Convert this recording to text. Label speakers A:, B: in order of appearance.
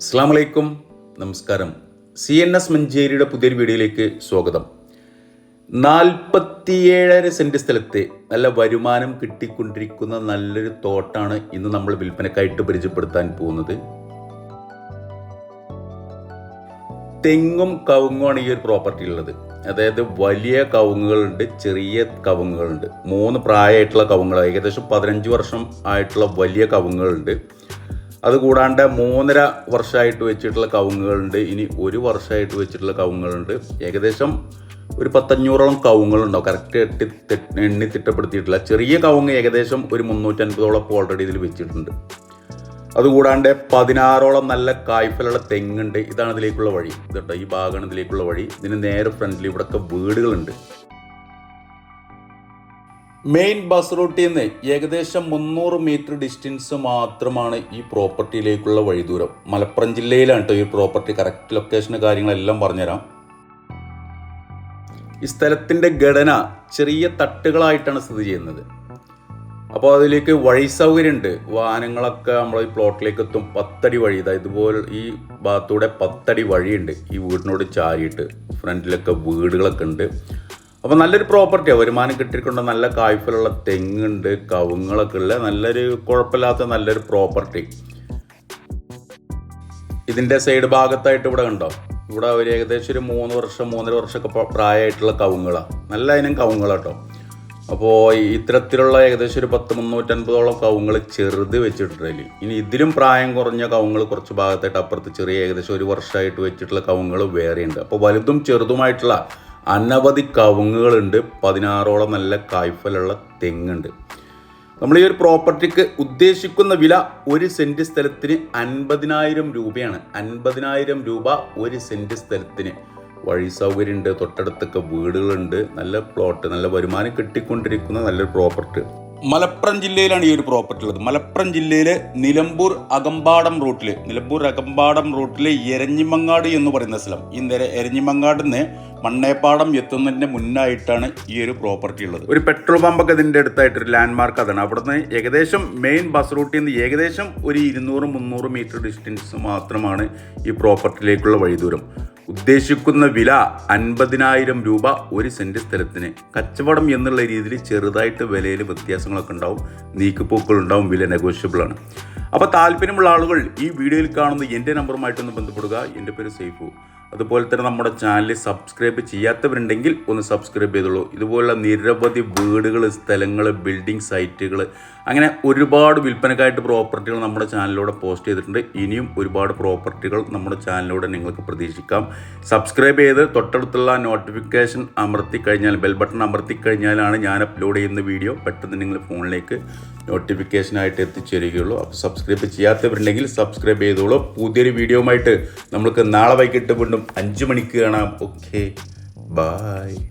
A: അസ്സാം വലൈക്കും നമസ്കാരം. സി എൻ എസ് മഞ്ചേരിയുടെ പുതിയൊരു വീഡിയോയിലേക്ക് സ്വാഗതം. നാൽപ്പത്തിയേഴര സെന്റ് സ്ഥലത്തെ നല്ല വരുമാനം കിട്ടിക്കൊണ്ടിരിക്കുന്ന നല്ലൊരു തോട്ടാണ് ഇന്ന് നമ്മൾ വിൽപ്പനക്കായിട്ട് പരിചയപ്പെടുത്താൻ പോകുന്നത്. തെങ്ങും കവുങ്ങുമാണ് ഈ ഒരു പ്രോപ്പർട്ടി ഉള്ളത്. അതായത് വലിയ കവുങ്ങുകളുണ്ട് ചെറിയ കവുങ്ങുകളുണ്ട്. മൂന്ന് പ്രായമായിട്ടുള്ള കവുങ്ങൾ ഏകദേശം പതിനഞ്ച് വർഷം ആയിട്ടുള്ള വലിയ കവുങ്ങുകളുണ്ട്. അതുകൂടാണ്ട് മൂന്നര വർഷമായിട്ട് വെച്ചിട്ടുള്ള കവുങ്ങുകളുണ്ട്. ഇനി ഒരു വർഷമായിട്ട് വെച്ചിട്ടുള്ള കവുങ്ങുകളുണ്ട്. ഏകദേശം ഒരു പത്തഞ്ഞൂറോളം കവുങ്ങുകളുണ്ടാവും. കറക്റ്റ് എട്ടി എണ്ണി തിട്ടപ്പെടുത്തിയിട്ടില്ല ചെറിയ കവുങ്ങ് ഏകദേശം ഒരു മുന്നൂറ്റൻപതോളം ഓൾറെഡി ഇതിൽ വെച്ചിട്ടുണ്ട്. അതുകൂടാണ്ട് പതിനാറോളം നല്ല കായ്ഫലുള്ള തെങ്ങുണ്ട്. ഇതാണ് ഇതിലേക്കുള്ള വഴി. ഇതുണ്ടോ ഈ ഭാഗമാണ് ഇതിലേക്കുള്ള വഴി. ഇതിന് നേരെ ഫ്രണ്ടിൽ ഇവിടെയൊക്കെ വീടുകളുണ്ട്. മെയിൻ ബസ് റൂട്ടിൽ നിന്ന് ഏകദേശം മുന്നൂറ് മീറ്റർ ഡിസ്റ്റൻസ് മാത്രമാണ് ഈ പ്രോപ്പർട്ടിയിലേക്കുള്ള വഴിദൂരം. മലപ്പുറം ജില്ലയിലാണ് കേട്ടോ ഈ പ്രോപ്പർട്ടി. കറക്റ്റ് ലൊക്കേഷൻ കാര്യങ്ങളെല്ലാം പറഞ്ഞുതരാം. ഈ സ്ഥലത്തിന്റെ ഘടന ചെറിയ തട്ടുകളായിട്ടാണ് സ്ഥിതി ചെയ്യുന്നത്. അപ്പോൾ അതിലേക്ക് വഴി സൗകര്യമുണ്ട് വാഹനങ്ങളൊക്കെ നമ്മൾ ഈ പ്ലോട്ടിലേക്ക് എത്തും. പത്തടി വഴി. ഇതാ ഇതുപോലെ ഈ ഭാഗത്തൂടെ പത്തടി വഴിയുണ്ട്. ഈ വീടിനോട് ചാരിയിട്ട് ഫ്രണ്ടിലൊക്കെ വീടുകളൊക്കെ ഉണ്ട്. അപ്പോൾ നല്ലൊരു പ്രോപ്പർട്ടിയാണ് വരുമാനം കിട്ടിയിട്ടുണ്ട്. നല്ല കായ്ഫലുള്ള തെങ്ങുണ്ട് കവുങ്ങളൊക്കെ ഉള്ള നല്ലൊരു കുഴപ്പമില്ലാത്ത നല്ലൊരു പ്രോപ്പർട്ടി ഇതിന്റെ സൈഡ് ഭാഗത്തായിട്ട് ഇവിടെ കണ്ടോ? ഇവിടെ ഒരു ഏകദേശം ഒരു മൂന്ന് വർഷം മൂന്നര വർഷമൊക്കെ പ്ര- പ്രായമായിട്ടുള്ള കവുങ്ങളാണ് നല്ല ഇനം കവുങ്ങളാട്ടോ അപ്പോൾ ഇത്തരത്തിലുള്ള ഏകദേശം ഒരു പത്ത് മുന്നൂറ്റൻപതോളം കവുങ്ങൾ ചെറുത് വെച്ചിട്ടുണ്ട് ഇനി ഇതിലും പ്രായം കുറഞ്ഞ കവുങ്ങൾ കുറച്ച് ഭാഗത്തായിട്ട് അപ്പുറത്ത് ചെറിയ ഏകദേശം ഒരു വർഷമായിട്ട് വെച്ചിട്ടുള്ള കവുങ്ങൾ വേറെയുണ്ട്. അപ്പോൾ വലുതും ചെറുതുമായിട്ടുള്ള അനവധി കവുങ്ങുകളുണ്ട്. പതിനാറോളം നല്ല കായ്ഫലുള്ള തെങ്ങുണ്ട്. നമ്മൾ ഈ ഒരു പ്രോപ്പർട്ടിക്ക് ഉദ്ദേശിക്കുന്ന വില ഒരു സെന്റ് സ്ഥലത്തിന് അൻപതിനായിരം രൂപയാണ്. അൻപതിനായിരം രൂപ ഒരു സെന്റ് സ്ഥലത്തിന്. വഴി സൗകര്യമുണ്ട് തൊട്ടടുത്തൊക്കെ വീടുകളുണ്ട്. നല്ല പ്ലോട്ട് നല്ല വരുമാനം കിട്ടിക്കൊണ്ടിരിക്കുന്ന നല്ലൊരു പ്രോപ്പർട്ടി. മലപ്പുറം ജില്ലയിലാണ് ഈ ഒരു പ്രോപ്പർട്ടി ഉള്ളത്. മലപ്പുറം ജില്ലയിലെ നിലമ്പൂർ അകമ്പാടം റൂട്ടിൽ നിലമ്പൂർ അകമ്പാടം റൂട്ടിലെ എരഞ്ഞിമങ്ങാട് എന്ന് പറയുന്ന സ്ഥലം. ഈ എരഞ്ഞിമങ്ങാട് നിന്ന് മണ്ണേപ്പാടം എത്തുന്നതിന്റെ മുന്നായിട്ടാണ് ഈ ഒരു പ്രോപ്പർട്ടി ഉള്ളത്. ഒരു പെട്രോൾ പമ്പൊക്കെ ഇതിന്റെ അടുത്തായിട്ട് ഒരു ലാൻഡ് മാർക്ക് അതാണ്. അവിടുന്ന് ഏകദേശം മെയിൻ ബസ് റൂട്ടിൽ നിന്ന് ഏകദേശം ഒരു ഇരുന്നൂറ് മുന്നൂറ് മീറ്റർ ഡിസ്റ്റൻസ് മാത്രമാണ് ഈ പ്രോപ്പർട്ടിയിലേക്കുള്ള വഴിദൂരം. ഉദ്ദേശിക്കുന്ന വില അൻപതിനായിരം രൂപ ഒരു സെന്റ് സ്ഥലത്തിന്. കച്ചവടം എന്നുള്ള രീതിയിൽ ചെറുതായിട്ട് വിലയിൽ വ്യത്യാസങ്ങളൊക്കെ ഉണ്ടാവും. നീക്കുപോക്കുകൾ ഉണ്ടാവും. വില നെഗോഷ്യബിൾ ആണ്. അപ്പോൾ താല്പര്യമുള്ള ആളുകൾ ഈ വീഡിയോയിൽ കാണുന്ന എന്റെ നമ്പറുമായിട്ടൊന്ന് ബന്ധപ്പെടുക. എന്റെ പേര് സേഫു. അതുപോലെ തന്നെ നമ്മുടെ ചാനൽ സബ്സ്ക്രൈബ് ചെയ്യാത്തവരുണ്ടെങ്കിൽ ഒന്ന് സബ്സ്ക്രൈബ് ചെയ്തോളൂ. ഇതുപോലുള്ള നിരവധി വീടുകൾ സ്ഥലങ്ങൾ ബിൽഡിംഗ് സൈറ്റുകൾ അങ്ങനെ ഒരുപാട് വിൽപ്പനക്കായിട്ട് പ്രോപ്പർട്ടികൾ നമ്മുടെ ചാനലിലൂടെ പോസ്റ്റ് ചെയ്തിട്ടുണ്ട്. ഇനിയും ഒരുപാട് പ്രോപ്പർട്ടികൾ നമ്മുടെ ചാനലിലൂടെ നിങ്ങൾക്ക് പ്രതീക്ഷിക്കാം. സബ്സ്ക്രൈബ് ചെയ്ത് തൊട്ടടുത്തുള്ള നോട്ടിഫിക്കേഷൻ അമർത്തി കഴിഞ്ഞാൽ ബെൽ ബട്ടൺ അമർത്തി കഴിഞ്ഞാലാണ് ഞാൻ അപ്ലോഡ് ചെയ്യുന്ന വീഡിയോ പെട്ടെന്ന് നിങ്ങൾ ഫോണിലേക്ക് നോട്ടിഫിക്കേഷനായിട്ട് എത്തിച്ചേരുകയുള്ളൂ. അപ്പോൾ സബ്സ്ക്രൈബ് ചെയ്യാത്തവരുണ്ടെങ്കിൽ സബ്സ്ക്രൈബ് ചെയ്തോളൂ. പുതിയൊരു വീഡിയോയുമായിട്ട് നമുക്ക് നാളെ വൈകിട്ട് വീണ്ടും അഞ്ച് മണിക്ക് കാണാം. Okay bye